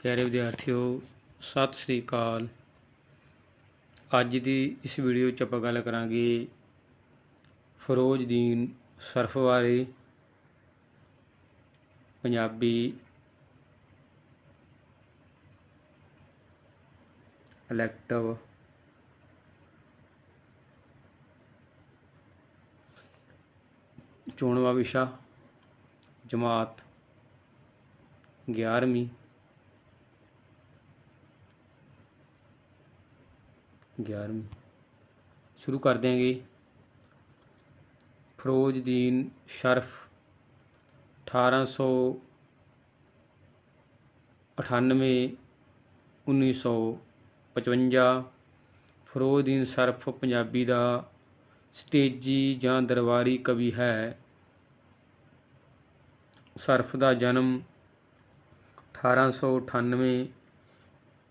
ਪਿਆਰੇ ਵਿਦਿਆਰਥੀਓ, ਸਤਿ ਸ੍ਰੀ ਅਕਾਲ। ਅੱਜ ਦੀ ਇਸ ਵੀਡੀਓ 'ਚ ਆਪਾਂ ਗੱਲ ਕਰਾਂਗੇ ਫਿਰੋਜ਼ਦੀਨ ਸਰਫ ਬਾਰੇ, ਪੰਜਾਬੀ ਇਲੈਕਟਿਵ ਚੋਣਵਾ ਵਿਸ਼ਾ, ਜਮਾਤ 11ਵੀਂ 11ਵੀਂ ਸ਼ੁਰੂ ਕਰ ਦਿਆਂਗੇ ਫਿਰੋਜ਼ਦੀਨ ਸ਼ਰਫ 1898 1955 ਫਿਰੋਜ਼ਦੀਨ ਸ਼ਰਫ ਪੰਜਾਬੀ ਦਾ ਸਟੇਜੀ ਜਾਂ ਦਰਬਾਰੀ ਕਵੀ ਹੈ। ਸ਼ਰਫ ਦਾ ਜਨਮ 1898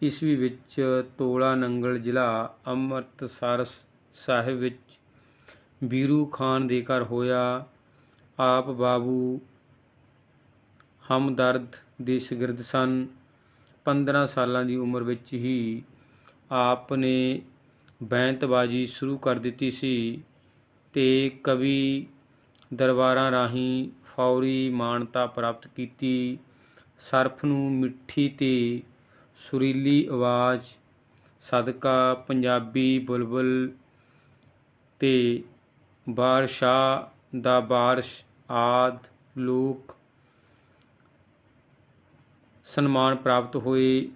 ਈਸਵੀ ਵਿੱਚ ਤੋਲਾ ਨੰਗਲ ਜ਼ਿਲ੍ਹਾ ਅੰਮ੍ਰਿਤਸਰ ਸਾਹਿਬ ਵਿੱਚ ਬੀਰੂ ਖਾਨ ਦੇ ਘਰ ਹੋਇਆ। ਆਪ ਬਾਬੂ ਹਮਦਰਦ ਦੇ ਸ਼ਗਿਰਦ ਸਨ। 15 ਸਾਲਾਂ ਦੀ ਉਮਰ ਵਿੱਚ ਹੀ ਆਪ ਨੇ ਬੈਂਤਬਾਜ਼ੀ ਸ਼ੁਰੂ ਕਰ ਦਿੱਤੀ ਸੀ ਤੇ ਕਵੀ ਦਰਬਾਰਾਂ ਰਾਹੀਂ ਫੌਰੀ ਮਾਨਤਾ ਪ੍ਰਾਪਤ ਕੀਤੀ। ਸਰਫ ਨੂੰ ਮਿੱਠੀ ਤੇ ਸੁਰੀਲੀ ਆਵਾਜ਼, ਸਦਕਾ ਪੰਜਾਬੀ ਬੁਲਬੁਲ ਤੇ ਬਾਰਸ਼ਾਹ ਦਾ ਬਾਰਸ਼ ਆਦ ਲੋਕ ਸਨਮਾਨ ਪ੍ਰਾਪਤ ਹੋਏ।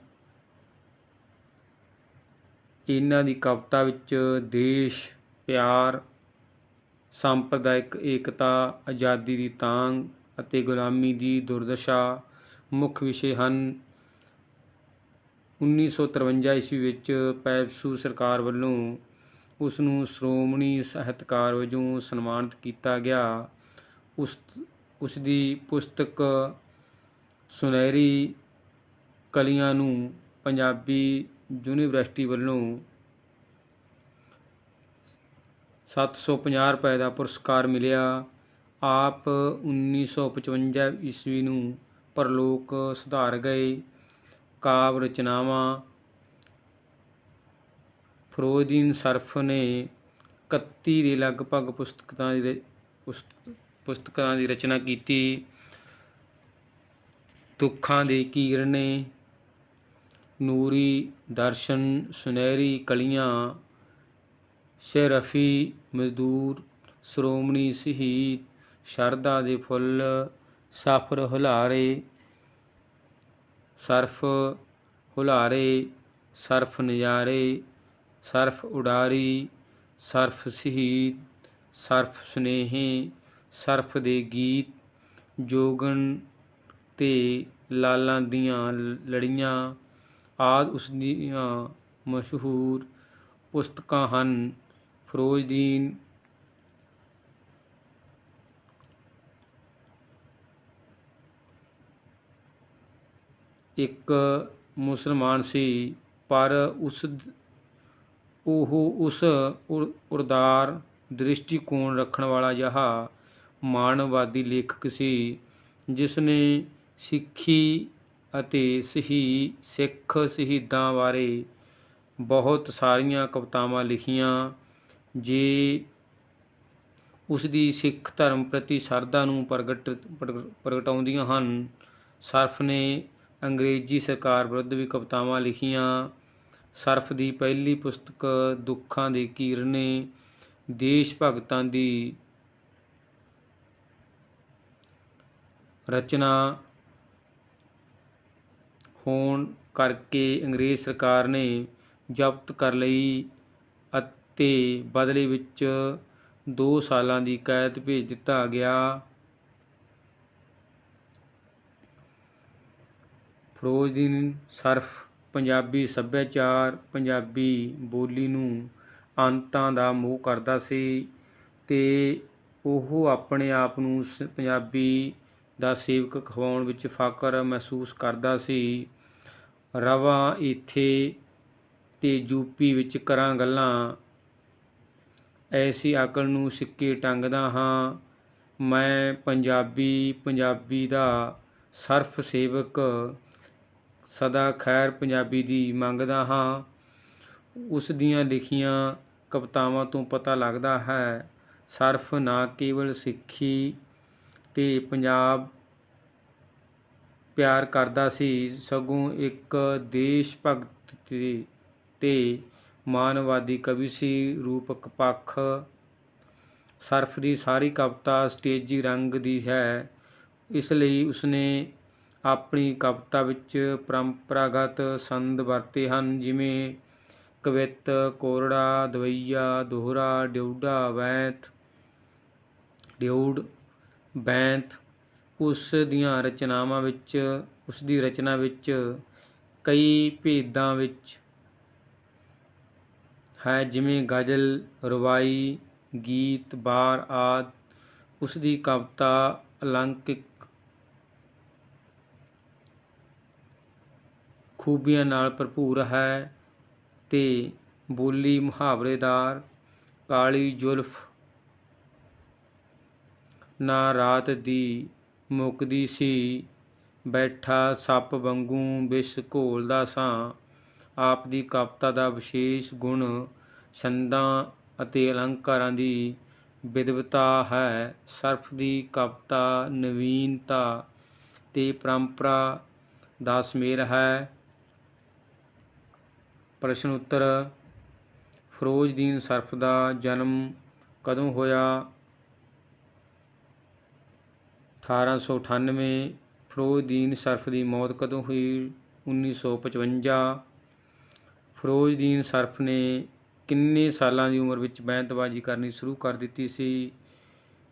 ਇਹਨਾਂ ਦੀ ਕਵਿਤਾ ਵਿੱਚ ਦੇਸ਼, ਪਿਆਰ, ਸੰਪਰਦਾਇਕ ਏਕਤਾ, ਆਜ਼ਾਦੀ ਦੀ ਤਾਂਗ ਅਤੇ ਗੁਲਾਮੀ ਦੀ ਦੁਰਦਸ਼ਾ ਮੁੱਖ ਵਿਸ਼ੇ ਹਨ। 1953 ਈਸਵੀ ਵਿੱਚ ਪੈਪਸੂ ਸਰਕਾਰ ਵੱਲੋਂ ਉਸ ਨੂੰ ਸ਼੍ਰੋਮਣੀ ਸਾਹਿਤਕਾਰ ਵਜੋਂ ਸਨਮਾਨਿਤ ਕੀਤਾ ਗਿਆ। ਉਸ ਉਸ ਦੀ ਪੁਸਤਕ ਸੁਨਹਿਰੀ ਕਲੀਆਂ ਨੂੰ ਪੰਜਾਬੀ ਯੂਨੀਵਰਸਿਟੀ ਵੱਲੋਂ 750 ਰੁਪਏ ਦਾ ਪੁਰਸਕਾਰ ਮਿਲਿਆ। ਆਪ 1955 ਈਸਵੀ ਨੂੰ ਪਰਲੋਕ ਸੁਧਾਰ ਗਏ। ਕਾਵ ਰਚਨਾਵਾਂ ਫਰੋਜ਼ਦੀਨ ਸਰਫ ਨੇ 31 ਦੇ ਲਗਭਗ ਪੁਸਤਕਾਂ ਦੀ ਰ- ਪੁਸਤ- ਪੁਸਤਕਾਂ ਦੀ ਰਚਨਾ ਕੀਤੀ। ਦੁੱਖਾਂ ਦੇ ਕੀਰਨੇ, ਨੂਰੀ ਦਰਸ਼ਨ, ਸੁਨਹਿਰੀ ਕਲੀਆਂ, ਸ਼ਰਫੀ, ਮਜ਼ਦੂਰ, ਸ਼੍ਰੋਮਣੀ ਸ਼ਹੀਦ ਸ਼ਰਦਾ ਦੇ ਫੁੱਲ, ਸਫਰ ਹੁਲਾਰੇ ਸਰਫ ਹੁਲਾਰੇ, ਸਰਫ ਨਜ਼ਾਰੇ, ਸਰਫ ਉਡਾਰੀ, ਸਰਫ ਸ਼ਹੀਦ, ਸਰਫ ਸੁਨੇਹੇ, ਸਰਫ ਦੇ ਗੀਤ ਜੋਗਨ ਤੇ ਲਾਲਾਂ ਦੀਆਂ ਲੜੀਆਂ ਆਦ ਉਸ ਦੀਆਂ ਮਸ਼ਹੂਰ ਪੁਸਤਕਾਂ ਹਨ। ਫਿਰੋਜ਼ਦੀਨ ਇੱਕ ਮੁਸਲਮਾਨ ਸੀ, ਪਰ ਉਸ ਉਹ ਉਸ ਉਰਦਾਰ ਦ੍ਰਿਸ਼ਟੀਕੋਣ ਰੱਖਣ ਵਾਲਾ ਜਿਹਾ ਮਾਨਵਵਾਦੀ ਲੇਖਕ ਸੀ ਜਿਸ ਨੇ ਸਿੱਖੀ ਅਤੇ ਸਹੀ ਸਿੱਖ ਸ਼ਹੀਦਾਂ ਬਾਰੇ ਬਹੁਤ ਸਾਰੀਆਂ ਕਵਿਤਾਵਾਂ ਲਿਖੀਆਂ, ਜੇ ਉਸ ਦੀ ਸਿੱਖ ਧਰਮ ਪ੍ਰਤੀ ਸ਼ਰਧਾ ਨੂੰ ਪ੍ਰਗਟ ਪ੍ਰਗ- ਪ੍ਰਗਟਾਉਂਦੀਆਂ ਹਨ, ਸਰਫ ਨੇ ਅੰਗਰੇਜ਼ੀ ਸਰਕਾਰ ਵਿਰੁੱਧ ਵੀ ਕਵਿਤਾਵਾਂ ਲਿਖੀਆਂ। ਸਰਫ ਦੀ ਪਹਿਲੀ ਪੁਸਤਕ ਦੁੱਖਾਂ ਦੇ ਕੀਰਨੇ ਦੇਸ਼ ਭਗਤਾਂ ਦੀ ਰਚਨਾ ਹੋਣ ਕਰਕੇ ਅੰਗਰੇਜ਼ ਸਰਕਾਰ ਨੇ ਜ਼ਬਤ ਕਰ ਲਈ ਅਤੇ ਬਦਲੇ ਵਿੱਚ 2 ਸਾਲਾਂ ਦੀ ਕੈਦ ਭੇਜ ਦਿੱਤਾ ਗਿਆ। ਫਿਰੋਜ਼ਦੀਨ ਸਰਫ ਪੰਜਾਬੀ ਸੱਭਿਆਚਾਰ, ਪੰਜਾਬੀ ਬੋਲੀ ਨੂੰ ਅੰਤਾਂ ਦਾ ਮੋਹ ਕਰਦਾ ਸੀ ਅਤੇ ਉਹ ਆਪਣੇ ਆਪ ਨੂੰ ਸ- ਪੰਜਾਬੀ ਦਾ ਸੇਵਕ ਖਵਾਉਣ ਵਿੱਚ ਫਖਰ ਮਹਿਸੂਸ ਕਰਦਾ ਸੀ। ਰਵਾਂ ਇੱਥੇ ਤੇ ਯੂਪੀ ਵਿੱਚ ਕਰਾਂ ਗੱਲਾਂ। ਐਸੀ ਅਕਲ ਨੂੰ ਸਿੱਕੇ ਟੰਗਦਾ ਹਾਂ। ਮੈਂ ਪੰਜਾਬੀ ਪੰਜਾਬੀ ਦਾ ਸਰਫ ਸੇਵਕ ਸਦਾ ਖੈਰ ਪੰਜਾਬੀ ਦੀ ਮੰਗਦਾ ਹਾਂ। ਉਸ ਦੀਆਂ ਲਿਖੀਆਂ ਕਵਿਤਾਵਾਂ ਤੋਂ ਪਤਾ ਲੱਗਦਾ ਹੈ, ਸਰਫ ਨਾ ਕੇਵਲ ਸਿੱਖੀ ਤੇ ਪੰਜਾਬ ਪਿਆਰ ਕਰਦਾ ਸੀ, ਸਗੋਂ ਇੱਕ ਦੇਸ਼ ਭਗਤ ਤੇ ਤੇ ਮਾਨਵਾਦੀ ਕਵੀ ਸੀ, ਰੂਪਕ ਪੱਖ। ਸਰਫ ਦੀ ਸਾਰੀ ਕਵਿਤਾ ਸਟੇਜੀ ਰੰਗ ਦੀ ਹੈ, ਇਸ ਲਈ ਉਸਨੇ ਆਪਣੀ ਕਵਿਤਾ ਵਿੱਚ ਪਰੰਪਰਾਗਤ ਸੰਦ ਵਰਤੇ ਹਨ, ਜਿਵੇਂ ਕਵਿਤ, ਕੋਰੜਾ, ਦਵਈਆ, ਦੋਹਰਾ ਡਿਉਡਾ ਵੈਂਤ ਡਿਉਡ ਬੈਂਤ ਉਸ ਦੀਆਂ ਰਚਨਾਵਾਂ ਵਿੱਚ, ਉਸ ਦੀ ਰਚਨਾ ਵਿੱਚ ਕਈ ਭੇਦਾਂ ਵਿੱਚ ਹੈ, ਜਿਵੇਂ ਗਜ਼ਲ, ਰਵਾਈ, ਗੀਤ, ਬਾਰ ਆਦ। ਉਸ ਦੀ ਕਵਿਤਾ ਅਲੰਕਿਕ ਖੂਬੀਆਂ ਨਾਲ ਭਰਪੂਰ ਹੈ ਤੇ ਬੋਲੀ ਮੁਹਾਵਰੇਦਾਰ, ਕਾਲੀ ਜ਼ੁਲਫ ਨਾ ਰਾਤ ਦੀ ਮੁਕਦੀ ਸੀ, ਬੈਠਾ ਸੱਪ ਵਾਂਗੂ ਵਿਸ ਘੋਲਦਾ ਸਾਂ। ਆਪ ਦੀ ਕਵਿਤਾ ਦਾ ਵਿਸ਼ੇਸ਼ ਗੁਣ ਛੰਦਾਂ ਅਤੇ ਅਲੰਕਾਰਾਂ ਦੀ ਵਿਦਵਤਾ ਹੈ। ਸਰਫ ਦੀ ਕਵਿਤਾ ਨਵੀਨਤਾ ਤੇ ਪਰੰਪਰਾ ਦਾ ਸਮੇਲ ਹੈ। ਪ੍ਰਸ਼ਨ ਉੱਤਰ ਫਿਰੋਜ਼ਦੀਨ ਸਰਫ ਦਾ ਜਨਮ ਕਦੋਂ ਹੋਇਆ? 1898 ਫਿਰੋਜ਼ਦੀਨ ਸਰਫ ਦੀ ਮੌਤ ਕਦੋਂ ਹੋਈ? 1955 ਫਿਰੋਜ਼ਦੀਨ ਸਰਫ ਨੇ ਕਿੰਨੇ ਸਾਲਾਂ ਦੀ ਉਮਰ ਵਿੱਚ ਬੈਂਤਬਾਜ਼ੀ ਕਰਨੀ ਸ਼ੁਰੂ ਕਰ ਦਿੱਤੀ ਸੀ?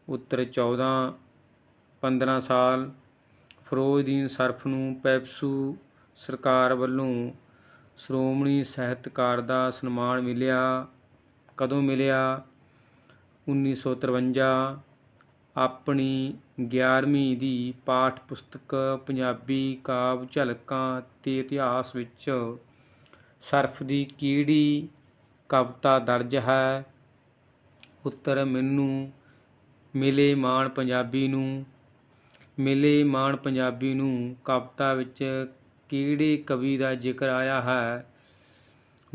ਉੱਤਰ 14 15 ਸਾਲ ਫਿਰੋਜ਼ਦੀਨ ਸਰਫ ਨੂੰ ਪੈਪਸੂ ਸਰਕਾਰ ਵੱਲੋਂ ਸ਼੍ਰੋਮਣੀ ਸਾਹਿਤਕਾਰ ਦਾ ਸਨਮਾਨ ਮਿਲਿਆ। ਕਦੋਂ ਮਿਲਿਆ? 1953 ਆਪਣੀ 11ਵੀਂ ਦੀ ਪਾਠ ਪੁਸਤਕ ਪੰਜਾਬੀ ਕਾਵ ਝਲਕਾਂ ਤੇ ਇਤਿਹਾਸ ਵਿੱਚ ਸਰਫ ਦੀ ਕਿਹੜੀ ਕਵਿਤਾ ਦਰਜ ਹੈ? ਉੱਤਰ ਮੈਨੂੰ, ਮਿਲੇ ਮਾਣ ਪੰਜਾਬੀ ਨੂੰ। ਮਿਲੇ ਮਾਣ ਪੰਜਾਬੀ ਨੂੰ ਕਵਿਤਾ ਵਿੱਚ ਕਿਹੜੇ ਕਵੀ ਦਾ ਜ਼ਿਕਰ ਆਇਆ ਹੈ?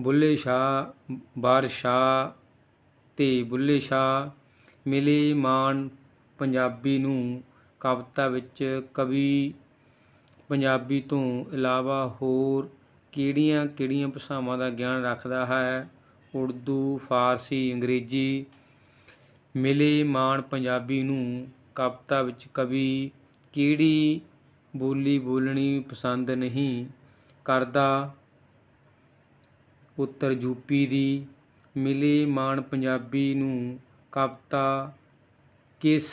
ਬੁੱਲੇ ਸ਼ਾਹ, ਬਾਦਸ਼ਾਹ ਤੇ ਬੁੱਲੇ ਸ਼ਾਹ ਮਿਲੇ ਮਾਣ ਪੰਜਾਬੀ ਨੂੰ ਕਵਿਤਾ ਵਿੱਚ। ਕਵੀ ਪੰਜਾਬੀ ਤੋਂ ਇਲਾਵਾ ਹੋਰ ਕਿਹੜੀਆਂ ਕਿਹੜੀਆਂ ਭਾਸ਼ਾਵਾਂ ਦਾ ਗਿਆਨ ਰੱਖਦਾ ਹੈ? ਉਰਦੂ, ਫਾਰਸੀ, ਅੰਗਰੇਜ਼ੀ ਮਿਲੇ ਮਾਣ ਪੰਜਾਬੀ ਨੂੰ ਕਵਿਤਾ ਵਿੱਚ। ਕਵੀ ਕਿਹੜੀ ਬੋਲੀ ਬੋਲਣੀ ਪਸੰਦ ਨਹੀਂ ਕਰਦਾ। ਉੱਤਰ ਯੂਪੀ ਦੀ, ਮਿਲੀ ਮਾਣ ਪੰਜਾਬੀ ਨੂੰ ਕਵਿਤਾ ਕਿਸ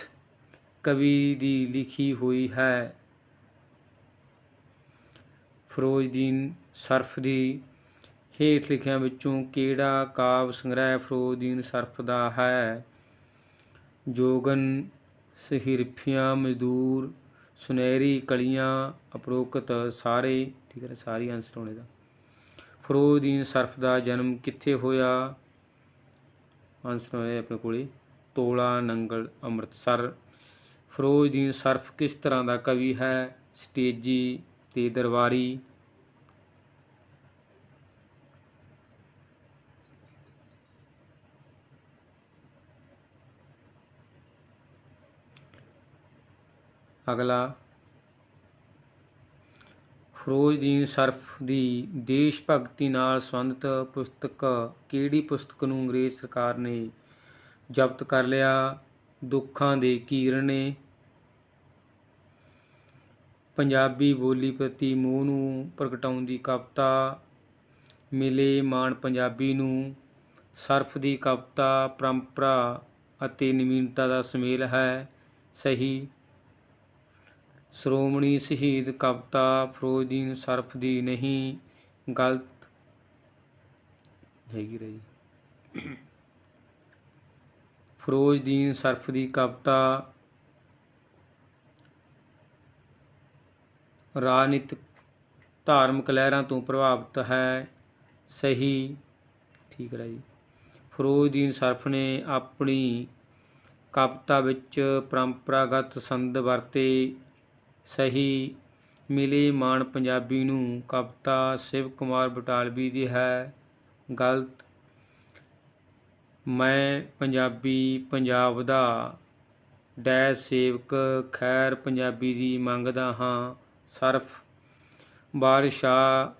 ਕਵੀ ਦੀ ਲਿਖੀ ਹੋਈ ਹੈ? ਫਿਰੋਜ਼ਦੀਨ ਸਰਫ ਦੀ, ਹੇਠ ਲਿਖਿਆਂ ਵਿੱਚੋਂ ਕਿਹੜਾ ਕਾਵ ਸੰਗ੍ਰਹਿ ਫਰੋਜ਼ਦੀਨ ਸਰਫ ਦਾ ਹੈ? ਜੋਗਨ ਸਹਿਰਫੀਆਂ ਮਜ਼ਦੂਰ ਸੁਨਹਿਰੀ ਕਲੀਆਂ ਅਪਰੋਕਤ ਸਾਰੇ, ਠੀਕ ਹੈ ਸਾਰੀ ਆਨਸਰ ਹੋਣੇ ਦਾ। ਫਿਰੋਜ਼ਦੀਨ ਸਰਫ ਦਾ ਜਨਮ ਕਿੱਥੇ ਹੋਇਆ? ਆਨਸਰ ਹੋਇਆ ਆਪਣੇ ਕੋਲੇ। ਤੋਲਾ, ਨੰਗਲ, ਅੰਮ੍ਰਿਤਸਰ। ਫਿਰੋਜ਼ਦੀਨ ਸਰਫ ਕਿਸ ਤਰ੍ਹਾਂ ਦਾ ਕਵੀ ਹੈ? ਸਟੇਜੀ ਤੇ ਦਰਬਾਰੀ। ਅਗਲਾ। ਫਿਰੋਜ਼ਦੀਨ ਸਰਫ ਦੀ ਦੇਸ਼ ਭਗਤੀ ਨਾਲ ਸੰਬੰਧਿਤ ਪੁਸਤਕ ਕਿਹੜੀ ਪੁਸਤਕ ਨੂੰ ਅੰਗਰੇਜ਼ ਸਰਕਾਰ ਨੇ ਜ਼ਬਤ ਕਰ ਲਿਆ? ਦੁੱਖਾਂ ਦੇ ਕੀਰਨ ਨੇ। ਪੰਜਾਬੀ ਬੋਲੀ ਪ੍ਰਤੀ ਮੋਹ ਨੂੰ ਪ੍ਰਗਟਾਉਂਦੀ ਕਵਿਤਾ ਮਿਲੇ ਮਾਣ ਪੰਜਾਬੀ ਨੂੰ। ਸਰਫ ਦੀ ਕਵਿਤਾ, ਪਰੰਪਰਾ ਅਤੇ ਨਵੀਨਤਾ ਦਾ ਸੁਮੇਲ ਹੈ। ਸਹੀ ਸ਼੍ਰੋਮਣੀ ਸ਼ਹੀਦ ਕਵਿਤਾ ਫਿਰੋਜ਼ਦੀਨ ਸਰਫ ਦੀ ਨਹੀਂ, ਗਲਤ ਹੈਗੀ ਰਹੀ। ਫਿਰੋਜ਼ਦੀਨ ਸਰਫ ਦੀ ਕਵਿਤਾ ਰਾਜਨੀਤਿਕ ਧਾਰਮਿਕ ਲਹਿਰਾਂ ਤੋਂ ਪ੍ਰਭਾਵਿਤ ਹੈ, ਸਹੀ, ਠੀਕ ਹੈ ਜੀ ਫਿਰੋਜ਼ਦੀਨ ਸਰਫ ਨੇ ਆਪਣੀ ਕਵਿਤਾ ਵਿੱਚ ਪਰੰਪਰਾਗਤ ਸੰਦ ਵਰਤੇ। ਸਹੀ ਮਿਲੇ ਮਾਣ ਪੰਜਾਬੀ ਨੂੰ। ਕਵਿਤਾ ਸ਼ਿਵ ਕੁਮਾਰ ਬਟਾਲਵੀ ਦੀ ਹੈ। ਗਲਤ, ਮੈਂ ਪੰਜਾਬੀ ਪੰਜਾਬ ਦਾ ਡੈਸ਼ ਸੇਵਕ, ਖੈਰ ਪੰਜਾਬੀ ਦੀ ਮੰਗਦਾ ਹਾਂ। ਸਰਫ ਬਾਦਸ਼ਾਹ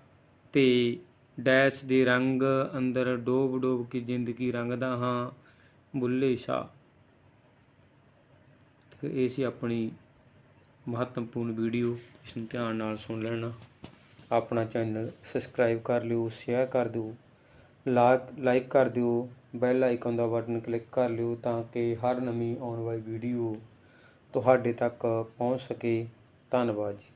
ਤੇ ਡੈਸ਼ ਦੇ ਰੰਗ ਅੰਦਰ ਡੋਬ ਡੋਬ ਕੇ ਜ਼ਿੰਦਗੀ ਰੰਗਦਾ ਹਾਂ। ਬੁੱਲੇ ਸ਼ਾਹ। ਇਹ ਸੀ ਆਪਣੀ ਮਹੱਤਵਪੂਰਨ ਵੀਡੀਓ ਇਸ ਨੂੰ ਧਿਆਨ ਨਾਲ ਸੁਣ ਲੈਣਾ। ਆਪਣਾ ਚੈਨਲ ਸਬਸਕ੍ਰਾਈਬ ਕਰ ਲਿਓ, ਸ਼ੇਅਰ ਕਰ ਦਿਓ ਲਾਈਕ ਲਾਈਕ ਕਰ ਦਿਓ, ਬੈਲ ਆਈਕਨ ਦਾ ਬਟਨ ਕਲਿੱਕ ਕਰ ਲਿਓ ਤਾਂ ਕਿ ਹਰ ਨਵੀਂ ਆਉਣ ਵਾਲੀ ਵੀਡੀਓ ਤੁਹਾਡੇ ਤੱਕ ਪਹੁੰਚ ਸਕੇ। ਧੰਨਵਾਦ ਜੀ।